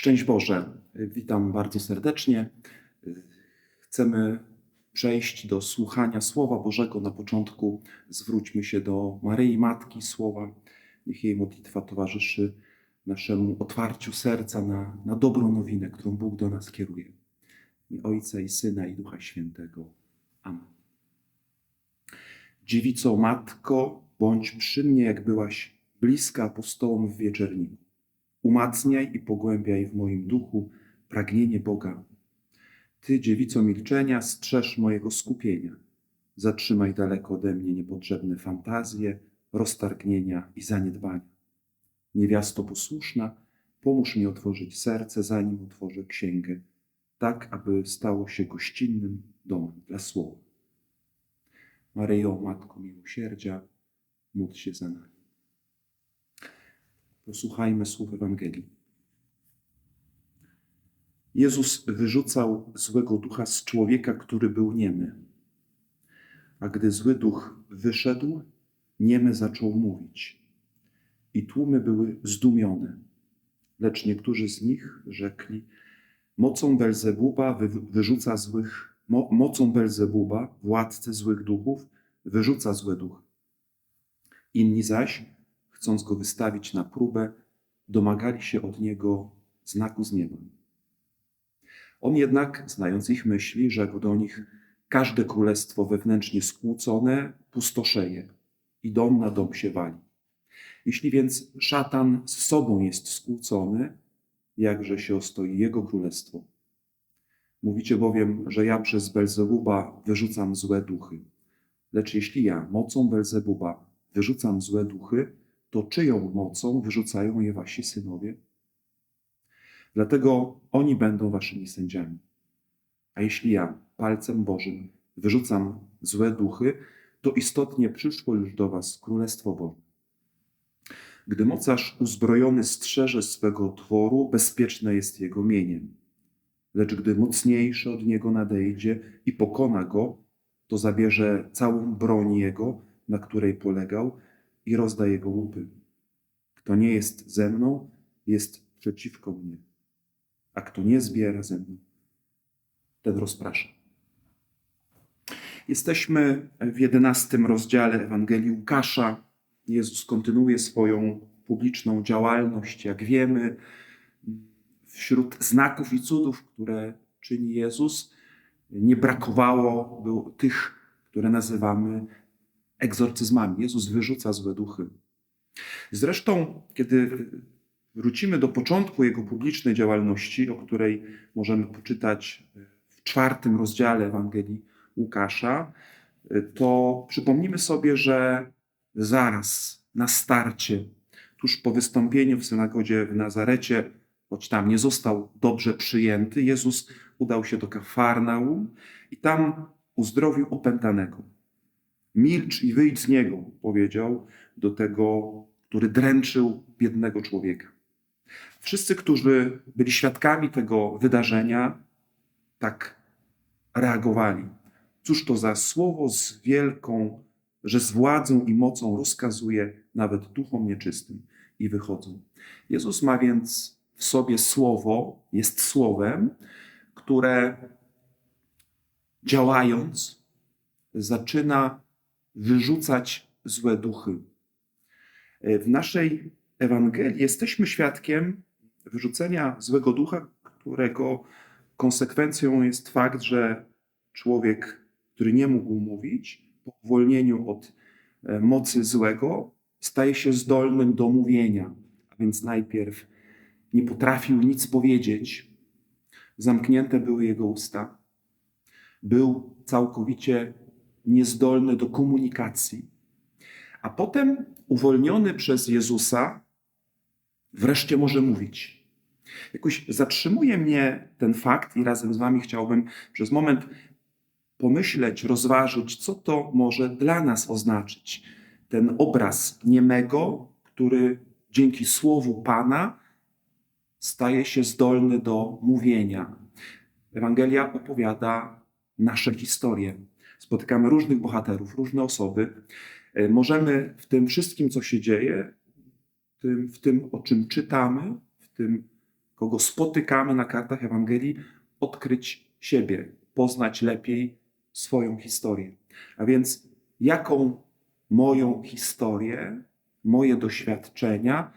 Szczęść Boże, witam bardzo serdecznie. Chcemy przejść do słuchania Słowa Bożego. Na początku zwróćmy się do Maryi Matki Słowa. Niech jej modlitwa towarzyszy naszemu otwarciu serca na, na dobrą nowinę, którą Bóg do nas kieruje. I Ojca i Syna i Ducha Świętego. Amen. Dziewico Matko, bądź przy mnie, jak byłaś bliska apostołom w wieczerniku. Umacniaj i pogłębiaj w moim duchu pragnienie Boga. Ty, dziewico milczenia, strzeż mojego skupienia. Zatrzymaj daleko ode mnie niepotrzebne fantazje, roztargnienia i zaniedbania. Niewiasto posłuszna, pomóż mi otworzyć serce, zanim otworzę księgę, tak aby stało się gościnnym domem dla słowa. Maryjo, Matko Miłosierdzia, módl się za nami. Posłuchajmy słów Ewangelii. Jezus wyrzucał złego ducha z człowieka, który był niemy. A gdy zły duch wyszedł, niemy zaczął mówić. I tłumy były zdumione. Lecz niektórzy z nich rzekli, mocą Belzebuba wy, wyrzuca złych, mo, mocą Belzebuba, władcy złych duchów, wyrzuca złe duchy. Inni zaś, chcąc go wystawić na próbę, domagali się od niego znaku z nieba. On jednak, znając ich myśli, rzekł do nich: Każde królestwo wewnętrznie skłócone pustoszeje i dom na dom się wali. Jeśli więc szatan z sobą jest skłócony, jakże się ostoi jego królestwo? Mówicie bowiem, że ja przez Belzebuba wyrzucam złe duchy. Lecz jeśli ja mocą Belzebuba wyrzucam złe duchy, to czyją mocą wyrzucają je wasi synowie? Dlatego oni będą waszymi sędziami. A jeśli ja palcem Bożym wyrzucam złe duchy, to istotnie przyszło już do was Królestwo Boże. Gdy mocarz uzbrojony strzeże swego tworu, bezpieczne jest jego mieniem. Lecz gdy mocniejszy od niego nadejdzie i pokona go, to zabierze całą broń jego, na której polegał, i rozda jego łupy. Kto nie jest ze mną, jest przeciwko mnie, a kto nie zbiera ze mną, ten rozprasza. Jesteśmy w jedenastym rozdziale Ewangelii Łukasza. Jezus kontynuuje swoją publiczną działalność, jak wiemy, wśród znaków i cudów, które czyni Jezus, nie brakowało tych, które nazywamy egzorcyzmami. Jezus wyrzuca złe duchy. Zresztą, kiedy wrócimy do początku jego publicznej działalności, o której możemy poczytać w czwartym rozdziale Ewangelii Łukasza, to przypomnimy sobie, że zaraz na starcie, tuż po wystąpieniu w synagodzie w Nazarecie, choć tam nie został dobrze przyjęty, Jezus udał się do Kafarnaum i tam uzdrowił opętanego. Milcz i wyjdź z niego, powiedział do tego, który dręczył biednego człowieka. Wszyscy, którzy byli świadkami tego wydarzenia, tak reagowali. Cóż to za słowo z wielką, że z władzą i mocą rozkazuje nawet duchom nieczystym i wychodzą. Jezus ma więc w sobie słowo, jest słowem, które działając zaczyna wyrzucać złe duchy. W naszej Ewangelii jesteśmy świadkiem wyrzucenia złego ducha, którego konsekwencją jest fakt, że człowiek, który nie mógł mówić, po uwolnieniu od e, mocy złego, staje się zdolnym do mówienia. A więc najpierw nie potrafił nic powiedzieć, zamknięte były jego usta, był całkowicie niezdolny do komunikacji. A potem, uwolniony przez Jezusa, wreszcie może mówić. Jakoś zatrzymuje mnie ten fakt i razem z Wami chciałbym przez moment pomyśleć, rozważyć, co to może dla nas oznaczyć. Ten obraz niemego, który dzięki słowu Pana staje się zdolny do mówienia. Ewangelia opowiada nasze historie spotykamy różnych bohaterów, różne osoby. E, możemy w tym wszystkim, co się dzieje, w tym, w tym o czym czytamy, w tym kogo spotykamy na kartach Ewangelii, odkryć siebie, poznać lepiej swoją historię. A więc jaką moją historię, moje doświadczenia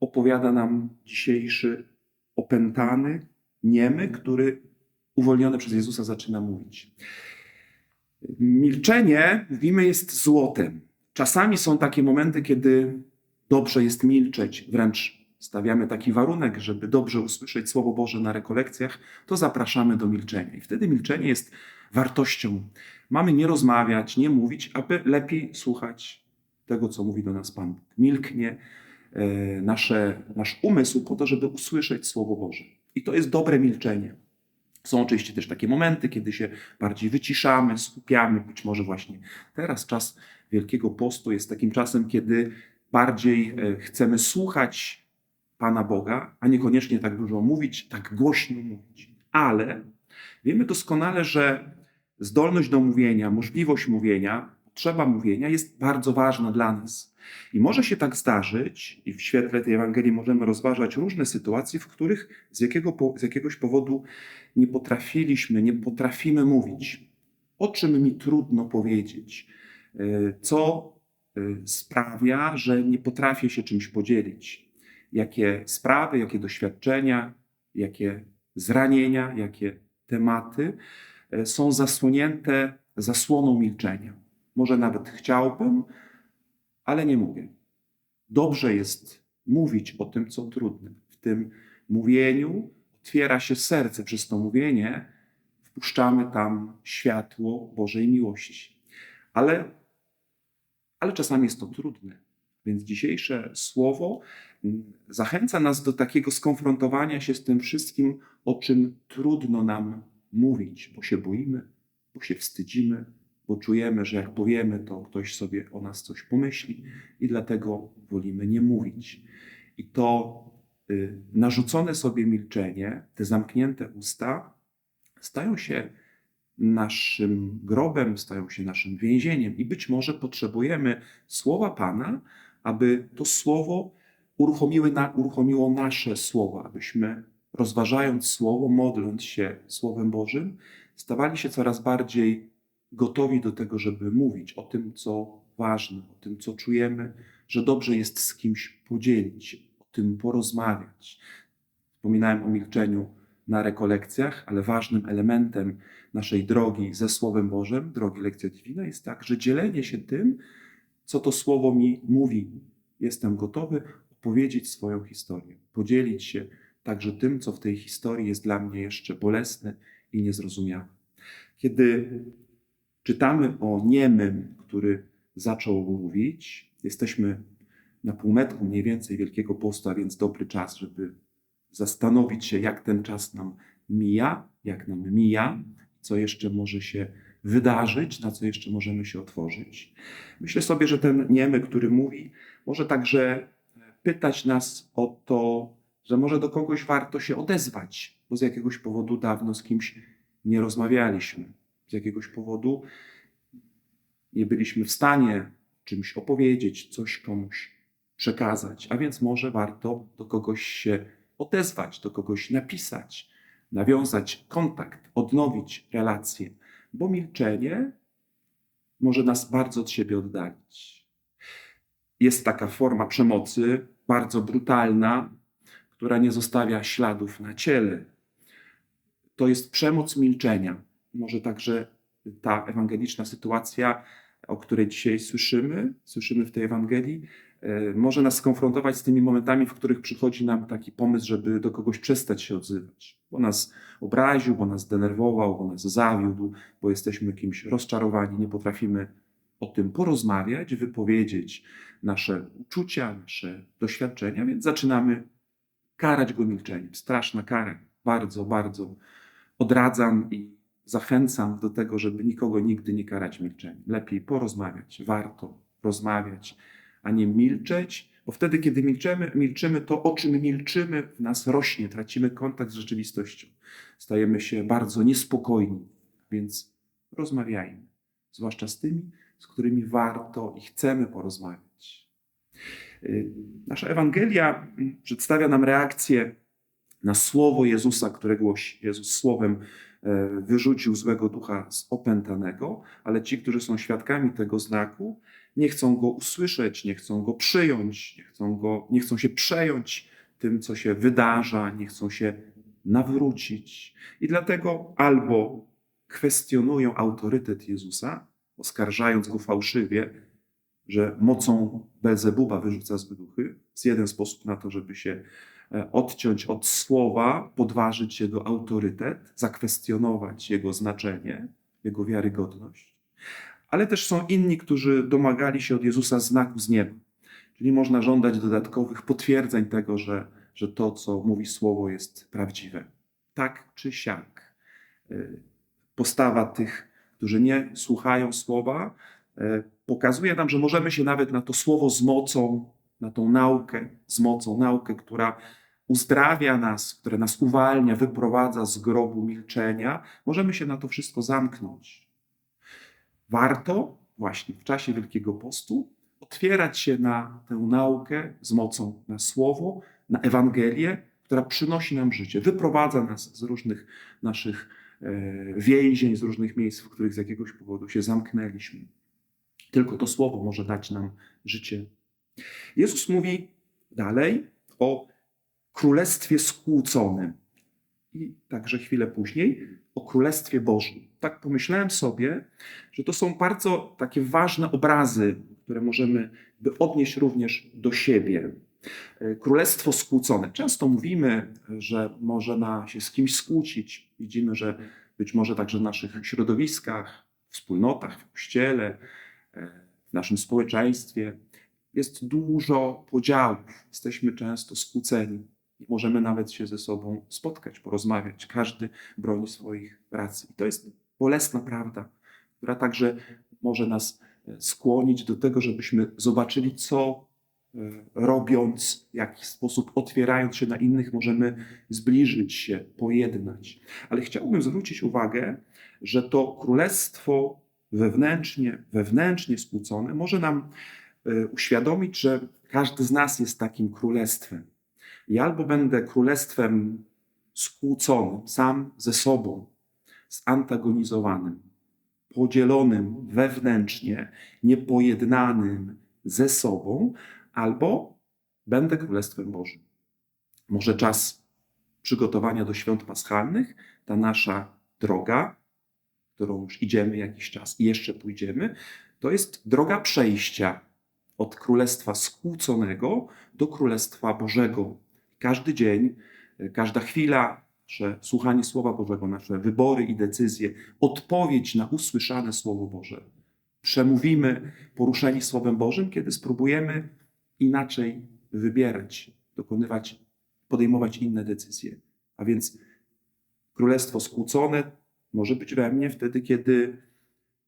opowiada nam dzisiejszy opętany, niemy, który uwolniony przez Jezusa zaczyna mówić. Milczenie, mówimy, jest złotem. Czasami są takie momenty, kiedy dobrze jest milczeć, wręcz stawiamy taki warunek, żeby dobrze usłyszeć Słowo Boże na rekolekcjach, to zapraszamy do milczenia. I wtedy milczenie jest wartością. Mamy nie rozmawiać, nie mówić, aby lepiej słuchać tego, co mówi do nas Pan. Milknie e, nasze, nasz umysł po to, żeby usłyszeć Słowo Boże. I to jest dobre milczenie. Są oczywiście też takie momenty, kiedy się bardziej wyciszamy, skupiamy. Być może właśnie teraz czas Wielkiego Postu jest takim czasem, kiedy bardziej e, chcemy słuchać Pana Boga, a niekoniecznie tak dużo mówić, tak głośno mówić. Ale wiemy doskonale, że zdolność do mówienia, możliwość mówienia, potrzeba mówienia jest bardzo ważna dla nas. I może się tak zdarzyć, i w świetle tej Ewangelii możemy rozważać różne sytuacje, w których z, jakiego, z jakiegoś powodu nie potrafiliśmy, nie potrafimy mówić. O czym mi trudno powiedzieć? E, co e, sprawia, że nie potrafię się czymś podzielić? Jakie sprawy, jakie doświadczenia, jakie zranienia, jakie tematy e, są zasłonięte zasłoną milczenia? Może nawet chciałbym, ale nie mówię. Dobrze jest mówić o tym, co trudne. W tym mówieniu otwiera się serce przez to mówienie, wpuszczamy tam światło Bożej miłości. Ale, ale czasami jest to trudne. Więc dzisiejsze słowo mm, zachęca nas do takiego skonfrontowania się z tym wszystkim, o czym trudno nam mówić, bo się boimy, bo się wstydzimy, bo czujemy, że jak powiemy, to ktoś sobie o nas coś pomyśli i dlatego wolimy nie mówić. I to y, narzucone sobie milczenie, te zamknięte usta, stają się naszym grobem, stają się naszym więzieniem i być może potrzebujemy słowa Pana, aby to słowo uruchomiły na, uruchomiło nasze słowa, abyśmy rozważając słowo, modląc się Słowem Bożym, stawali się coraz bardziej gotowi do tego, żeby mówić o tym, co ważne, o tym, co czujemy, że dobrze jest z kimś podzielić, o tym porozmawiać. Wspominałem o milczeniu na rekolekcjach, ale ważnym elementem naszej drogi ze Słowem Bożym, drogi lekcja divina, jest tak, że dzielenie się tym, co to Słowo mi mówi. Jestem gotowy opowiedzieć swoją historię, podzielić się także tym, co w tej historii jest dla mnie jeszcze bolesne i niezrozumiałe. Kiedy czytamy o niemym, który zaczął mówić, jesteśmy na półmetku mniej więcej Wielkiego Postu, a więc dobry czas, żeby zastanowić się, jak ten czas nam mija, jak nam mija, co jeszcze może się wydarzyć, na co jeszcze możemy się otworzyć. Myślę sobie, że ten niemy, który mówi, może także pytać nas o to, że może do kogoś warto się odezwać, bo z jakiegoś powodu dawno z kimś nie rozmawialiśmy. Z jakiegoś powodu nie byliśmy w stanie czymś opowiedzieć, coś komuś przekazać, a więc może warto do kogoś się odezwać, do kogoś napisać, nawiązać kontakt, odnowić relacje, bo milczenie może nas bardzo od siebie oddalić. Jest taka forma przemocy, bardzo brutalna, która nie zostawia śladów na ciele. To jest przemoc milczenia. Może także ta ewangeliczna sytuacja, o której dzisiaj słyszymy, słyszymy w tej Ewangelii, e, może nas skonfrontować z tymi momentami, w których przychodzi nam taki pomysł, żeby do kogoś przestać się odzywać, bo nas obraził, bo nas zdenerwował, bo nas zawiódł, bo jesteśmy kimś rozczarowani, nie potrafimy o tym porozmawiać, wypowiedzieć nasze uczucia, nasze doświadczenia, więc zaczynamy karać go milczeniem. Straszna kara. Bardzo, bardzo odradzam i zachęcam do tego, żeby nikogo nigdy nie karać milczeniem. Lepiej porozmawiać, warto rozmawiać, a nie milczeć, bo wtedy, kiedy milczymy, milczymy, to o czym milczymy w nas rośnie, tracimy kontakt z rzeczywistością. Stajemy się bardzo niespokojni, więc rozmawiajmy, zwłaszcza z tymi, z którymi warto i chcemy porozmawiać. Y, nasza Ewangelia przedstawia nam reakcję na słowo Jezusa, którego Jezus słowem wyrzucił złego ducha z opętanego, ale ci, którzy są świadkami tego znaku, nie chcą go usłyszeć, nie chcą go przyjąć, nie chcą, go, nie chcą się przejąć tym, co się wydarza, nie chcą się nawrócić. I dlatego albo kwestionują autorytet Jezusa, oskarżając go fałszywie, że mocą Belzebuba wyrzuca złe duchy. Jest jeden sposób na to, żeby się e, odciąć od słowa, podważyć jego autorytet, zakwestionować jego znaczenie, jego wiarygodność. Ale też są inni, którzy domagali się od Jezusa znaku z nieba. Czyli można żądać dodatkowych potwierdzeń tego, że, że to, co mówi słowo, jest prawdziwe. Tak czy siak. E, postawa tych, którzy nie słuchają słowa, e, pokazuje nam, że możemy się nawet na to słowo z mocą, na tą naukę z mocą, naukę, która uzdrawia nas, która nas uwalnia, wyprowadza z grobu milczenia, możemy się na to wszystko zamknąć. Warto właśnie w czasie Wielkiego Postu otwierać się na tę naukę z mocą, na słowo, na Ewangelię, która przynosi nam życie, wyprowadza nas z różnych naszych e, więzień, z różnych miejsc, w których z jakiegoś powodu się zamknęliśmy. Tylko to słowo może dać nam życie. Jezus mówi dalej o królestwie skłóconym. I także chwilę później o Królestwie Bożym. Tak pomyślałem sobie, że to są bardzo takie ważne obrazy, które możemy by odnieść również do siebie. Królestwo skłócone. Często mówimy, że można się z kimś skłócić. Widzimy, że być może także w naszych środowiskach, wspólnotach, w kościele, w naszym społeczeństwie jest dużo podziałów. Jesteśmy często skłóceni. Możemy nawet się ze sobą spotkać, porozmawiać. Każdy broni swoich racji. I to jest bolesna prawda, która także może nas e, skłonić do tego, żebyśmy zobaczyli, co e, robiąc, w jaki sposób otwierając się na innych, możemy zbliżyć się, pojednać. Ale chciałbym zwrócić uwagę, że to królestwo wewnętrznie, wewnętrznie skłócone może nam uświadomić, że każdy z nas jest takim królestwem. I albo będę królestwem skłóconym, sam ze sobą, zantagonizowanym, podzielonym wewnętrznie, niepojednanym ze sobą, albo będę królestwem Bożym. Może czas przygotowania do świąt paschalnych, ta nasza droga, którą już idziemy jakiś czas i jeszcze pójdziemy, to jest droga przejścia od królestwa skłóconego do królestwa Bożego. Każdy dzień, każda chwila, nasze słuchanie Słowa Bożego, nasze wybory i decyzje, odpowiedź na usłyszane Słowo Boże. Przemówimy poruszeni Słowem Bożym, kiedy spróbujemy inaczej wybierać, dokonywać, podejmować inne decyzje. A więc królestwo skłócone może być we mnie wtedy, kiedy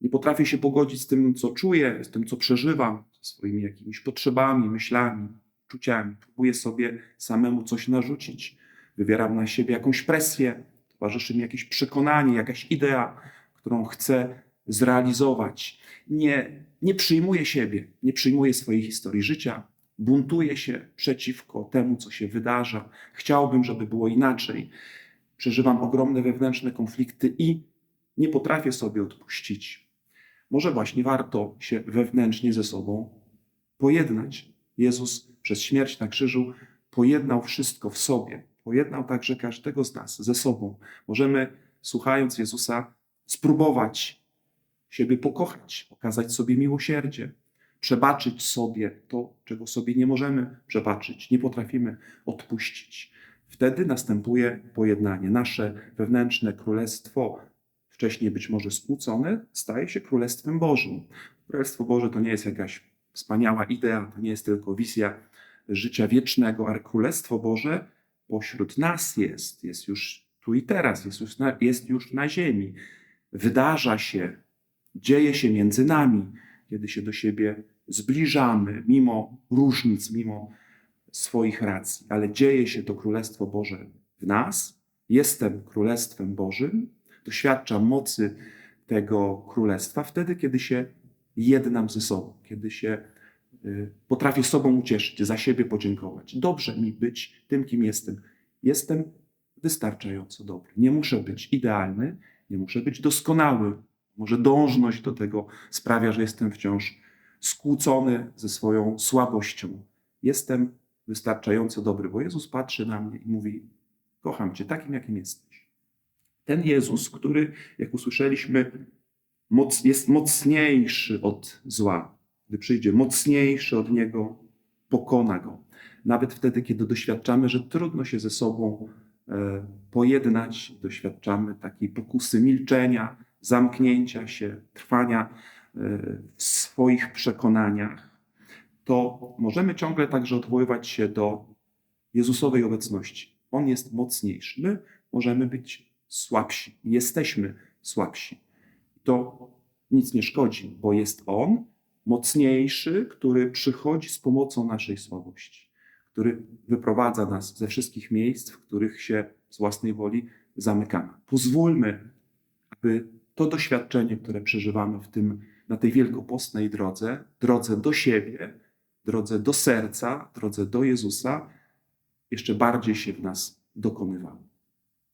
nie potrafię się pogodzić z tym, co czuję, z tym, co przeżywam, ze swoimi jakimiś potrzebami, myślami, czuciami. Próbuję sobie samemu coś narzucić. Wywieram na siebie jakąś presję, towarzyszy mi jakieś przekonanie, jakaś idea, którą chcę zrealizować. Nie, nie przyjmuję siebie, nie przyjmuję swojej historii życia, buntuję się przeciwko temu, co się wydarza. Chciałbym, żeby było inaczej przeżywam ogromne wewnętrzne konflikty i nie potrafię sobie odpuścić. Może właśnie warto się wewnętrznie ze sobą pojednać. Jezus przez śmierć na krzyżu pojednał wszystko w sobie. Pojednał także każdego z nas ze sobą. Możemy, słuchając Jezusa, spróbować siebie pokochać, okazać sobie miłosierdzie, przebaczyć sobie to, czego sobie nie możemy przebaczyć, nie potrafimy odpuścić. Wtedy następuje pojednanie. Nasze wewnętrzne królestwo, wcześniej być może skłócone, staje się królestwem Bożym. Królestwo Boże to nie jest jakaś wspaniała idea, to nie jest tylko wizja życia wiecznego, ale Królestwo Boże pośród nas jest, jest już tu i teraz, jest już na, jest już na ziemi. Wydarza się, dzieje się między nami, kiedy się do siebie zbliżamy, mimo różnic, mimo swoich racji, ale dzieje się to Królestwo Boże w nas. Jestem Królestwem Bożym, doświadczam mocy tego Królestwa wtedy, kiedy się jednam ze sobą, kiedy się y, potrafię sobą ucieszyć, za siebie podziękować. Dobrze mi być tym, kim jestem. jestem wystarczająco dobry. Nie muszę być idealny, nie muszę być doskonały. Może dążność do tego sprawia, że jestem wciąż skłócony ze swoją słabością. Jestem wystarczająco dobry, bo Jezus patrzy na mnie i mówi: Kocham Cię takim, jakim jesteś. Ten Jezus, który, jak usłyszeliśmy, moc, jest mocniejszy od zła. Gdy przyjdzie mocniejszy od niego, pokona go. Nawet wtedy, kiedy doświadczamy, że trudno się ze sobą e, pojednać, doświadczamy takiej pokusy milczenia, zamknięcia się, trwania e, w swoich przekonaniach, to możemy ciągle także odwoływać się do Jezusowej obecności. On jest mocniejszy. My możemy być słabsi. Jesteśmy słabsi. To nic nie szkodzi, bo jest On mocniejszy, który przychodzi z pomocą naszej słabości, który wyprowadza nas ze wszystkich miejsc, w których się z własnej woli zamykamy. Pozwólmy, aby to doświadczenie, które przeżywamy w tym, na tej wielkopostnej drodze, drodze do siebie, drodze do serca, drodze do Jezusa, jeszcze bardziej się w nas dokonywało.